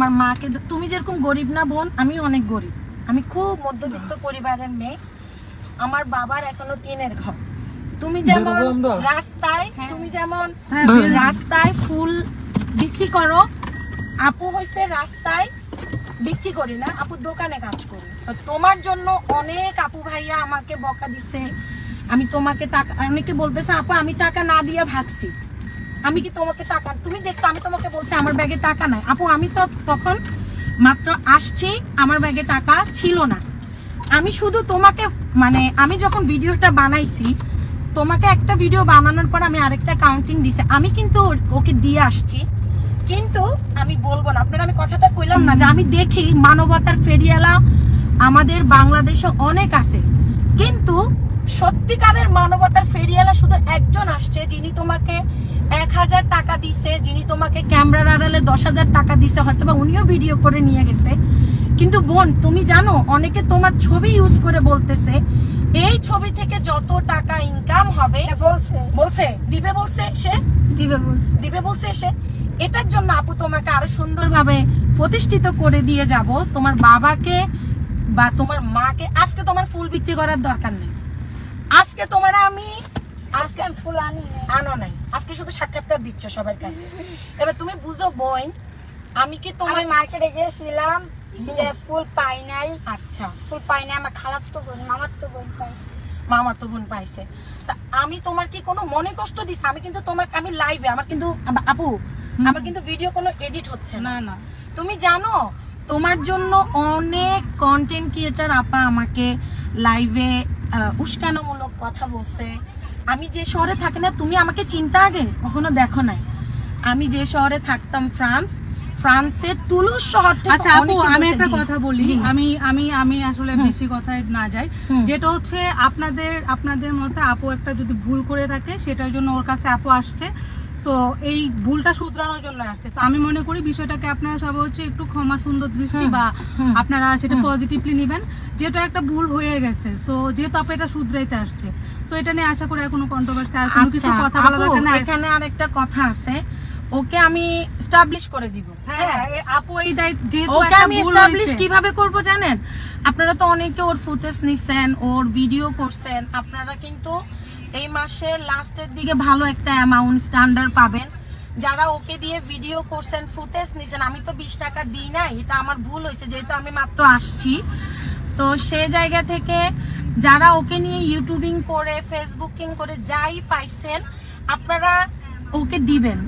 আমার মাকে তুমি যেরকম গরিব না বোন আমি অনেক গরিব। আমি খুব মধ্যবিত্ত পরিবারের মেয়ে। আমার বাবার এখনও টিনের ঘর। তুমি যেমন রাস্তায় তুমি যেমন হ্যাঁ, রাস্তায় ফুল বিক্রি করো আপু হইছে রাস্তায় বিক্রি করি না আপু দোকানে কাজ করি। তোমার জন্য অনেক আপু ভাইয়া আমাকে বকা দিছে। আমি তোমাকে টাকা অনেকে বলতেছে আপু আমি টাকা না দিয়ে ভাগছি। আমি কি তোমাকে টাকা, তুমি দেখছ, আমি তোমাকে বলছি আমার ব্যাগে টাকা নাই। আপু, আমি তো তখন মাত্র আসছি, আমার ব্যাগে টাকা ছিল না। আমি শুধু তোমাকে মানে আমি যখন ভিডিওটা বানাইছি, তোমাকে একটা ভিডিও বানানোর পর আমি আরেকটা কাউন্টিং দিছি। আমি কিন্তু ওকে দিয়ে আসছি, কিন্তু আমি বলব না। আপনারা, আমি কথাটা কইলাম না যে আমি দেখি মানবতার ফেরিয়ালা আমাদের বাংলাদেশে অনেক আছে। কিন্তু সত্যিকারের মানবতার ফেরিয়ালা শুধু একজন আসছে যিনি তোমাকে এক হাজার টাকা দিছে যিনি তোমাকে ক্যামেরার আড়ালে দশ হাজার টাকা দিছে হয়তো বা উনিও ভিডিও করে নিয়ে গেছে। কিন্তু বোন তুমি জানো অনেকে তোমার ছবি ইউজ করে বলতেছে এই ছবি থেকে যত টাকা ইনকাম হবে বলছে। বলছে দিবে বলছে সে? দিবে বলছে। দিবে বলছে এসে এটার জন্য আপু তোমাকে আরও সুন্দরভাবে প্রতিষ্ঠিত করে দিয়ে যাব। তোমার বাবাকে বা তোমার মাকে আজকে তোমার ফুল বিক্রি করার দরকার নেই। আজকে তোমার আমি আজকে আজকে ফুল আনি আনো নাই। আজকে শুধু সাক্ষাৎকার দিচ্ছ সবার কাছে। এবার তুমি বুঝো বোন আমি কি তোমার মার্কেটে গেছিলাম যে ফুল পাই নাই আচ্ছা। ফুল পাই নাই আমার খালার তো বোন মামার তো বোন পাইছে। মামার তো বোন পাইছে। তা আমি তোমার কি কোনো মনে কষ্ট দিছি? আমি কিন্তু তোমাকে আমি লাইভে আমার কিন্তু আপু আমার কিন্তু ভিডিও কোনো এডিট হচ্ছে না। না না। তুমি জানো তোমার জন্য অনেক কন্টেন্ট ক্রিয়েটার আপা আমাকে লাইভে উস্কানোমূলক কথা বলছে। আমি যে শহরে থাকি না তুমি আমাকে চিন্তা আগে? কখনো দেখো নাই। আমি যে শহরে থাকতাম ফ্রান্স ফ্রান্সের তুলুস শহর আচ্ছা আপু আমি একটা কথা বলি। আমি আমি আমি আসলে বেশি কথায় না যাই। যেটা হচ্ছে আপনাদের আপনাদের মতে আপু একটা যদি ভুল করে থাকে সেটার জন্য ওর কাছে আপু আসছে। সো এই ভুলটা শুধরানোর জন্য আসছে। তো আমি মনে করি বিষয়টাকে আপনারা সবাই হচ্ছে একটু ক্ষমা সুন্দর দৃষ্টি বা আপনারা সেটা পজিটিভলি নেবেন। যেহেতু একটা ভুল হয়ে গেছে সো যেহেতু আপু এটা শুধরাইতে আসছে সো এটা নিয়ে আশা করি আর কোনো কন্ট্রোভার্সি আর কোনো কিছু আচ্ছা কথা বলা দরকার না এখানে আরেকটা কথা আছে ওকে আমি স্টাবলিশ করে দিব। হ্যাঁ আপু এই দায়িত্ব ওকে আমি এস্টাবলিশ কীভাবে করব জানেন? আপনারা তো অনেকে ওর ফুটেজ নিছেন ওর ভিডিও করছেন আপনারা কিন্তু এই মাসের লাস্টের দিকে ভালো একটা অ্যামাউন্ট স্ট্যান্ডার্ড পাবেন। যারা ওকে দিয়ে ভিডিও করছেন ফুটেজ নিছেন, আমি তো বিশ টাকা দিই নাই, এটা আমার ভুল হয়েছে, যেহেতু আমি মাত্র আসছি। তো সে জায়গা থেকে যারা ওকে নিয়ে ইউটিউবিং করে ফেসবুকিং করে যাই পাইছেন, আপনারা ওকে দিবেন।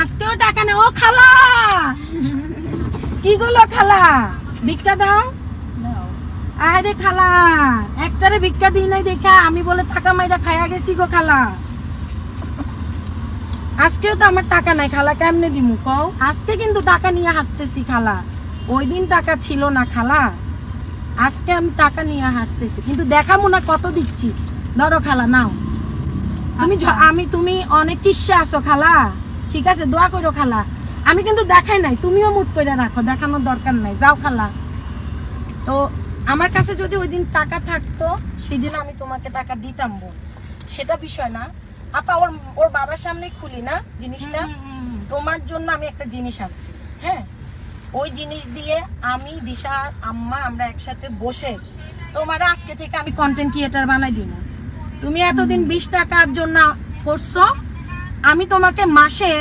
আসতেও টাকা নেই। ও খালা! কি গুলো খালা? ভিক্ষা দাও। আরে খালা একটারে ভিক্ষা দিই নাই দেখা আমি বলে টাকা মাইরা খাইয়া গেছি গো খালা। আজকেও তো আমার টাকা নাই খালা কেমনে দিমু কও? আজকে কিন্তু টাকা নিয়ে হাঁটতেছি খালা। ওই দিন টাকা ছিল না খালা। আজকে আমি টাকা নিয়ে হাঁটতেছি। কিন্তু দেখামো না কত দিচ্ছি। ধরো খালা নাও। আমি আচ্ছা। আমি তুমি অনেক চিস্যা আছো খালা। ঠিক আছে দোয়া করো খালা। আমি কিন্তু দেখাই নাই তুমিও মুট করে রাখো দেখানোর দরকার নাই। যাও খালা। তো আমার কাছে যদি ওই দিন টাকা থাকতো সেদিন আমি তোমাকে টাকা দিতাম বোন সেটা বিষয় না। আপা ওর ওর বাবার সামনে খুলি না জিনিসটা। তোমার জন্য আমি একটা জিনিস আনছি হ্যাঁ? ওই জিনিস দিয়ে আমি দিশা আর আম্মা আমরা একসাথে বসে তোমার আজকে থেকে আমি কন্টেন্ট ক্রিয়েটার বানাই দিব। তুমি এতদিন বিশ টাকার জন্য করছ আমি তোমাকে মাসে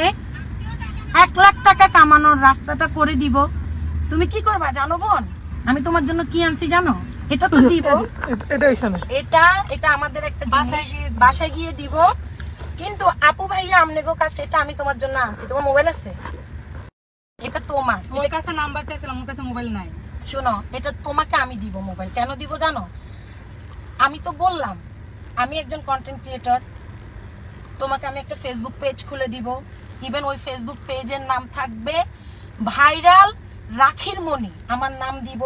এক লাখ টাকা কামানোর রাস্তাটা করে দিব। তুমি কি করবা জানো বোন? আমি তোমার জন্য কি আনছি জানো? এটা তো দিব। এটা এখানে। এটা এটা আমাদের একটা বাসায় জিনিস। গিয়ে বাসায় গিয়ে দিব। কিন্তু আপু ভাইয়া আমনেগো কাছে এটা আমি তোমার জন্য আনছি। তোমার মোবাইল আছে? এটা তোমার। ওর কাছে নাম্বার চাইছিলাম ওর কাছে মোবাইল নাই। শোনো এটা তোমাকে আমি দিব মোবাইল। কেন দিব জানো? আমি তো বললাম আমি একজন কন্টেন্ট ক্রিয়েটর তোমাকে আমি একটা ফেসবুক পেজ খুলে দিব। ইভেন ওই ফেসবুক পেজের নাম থাকবে ভাইরাল রাখির মণি। আমার নাম দিব।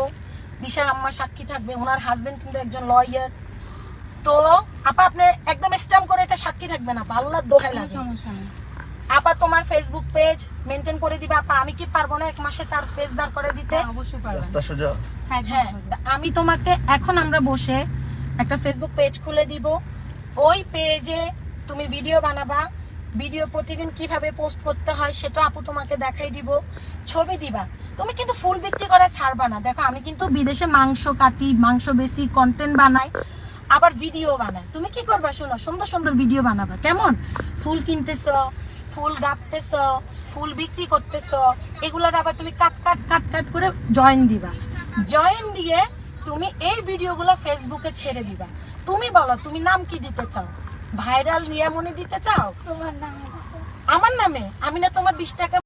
দিশার আম্মা সাক্ষী থাকবে। ওনার হাজবেন্ড কিন্তু একজন লয়ার তো আপা আপনি একদম স্ট্যাম্প করে এটা সাক্ষী থাকবে না আল্লাহর দোহাই লাগে। আপা তোমার ফেসবুক পেজ মেনটেন করে দিবে আপা। আমি কি পারব না এক মাসে তার পেজ দাঁড় করে দিতে? হ্যাঁ, অবশ্যই সোজা। হ্যাঁ হ্যাঁ আমি তোমাকে এখন আমরা বসে একটা ফেসবুক পেজ খুলে দিব। ওই পেজে তুমি ভিডিও বানাবা। ভিডিও প্রতিদিন কীভাবে পোস্ট করতে হয় সেটা আপু তোমাকে দেখাই দিব। ছবি দিবা। তুমি কিন্তু ফুল বিক্রি করা ছাড়বা না। দেখো, আমি কিন্তু বিদেশে মাংস কাটি, মাংস বেশি কন্টেন্ট বানাই, আবার ভিডিও বানাই। তুমি কি করবা শোনো? সুন্দর সুন্দর ভিডিও বানাবা। কেমন? ফুল কিনতেছো, ফুল গাঁথতেছ ফুল বিক্রি করতেছ, এগুলোর আবার তুমি কাট কাট কাট কাট করে জয়েন দিবা। জয়েন দিয়ে তুমি এই ভিডিওগুলো ফেসবুকে ছেড়ে দিবা। তুমি বলো, তুমি নাম কি দিতে চাও? ভাইরাল রিয়ামণি দিতে চাও? তোমার নামে। আমার নামে? আমি না তোমার বিশ টাকা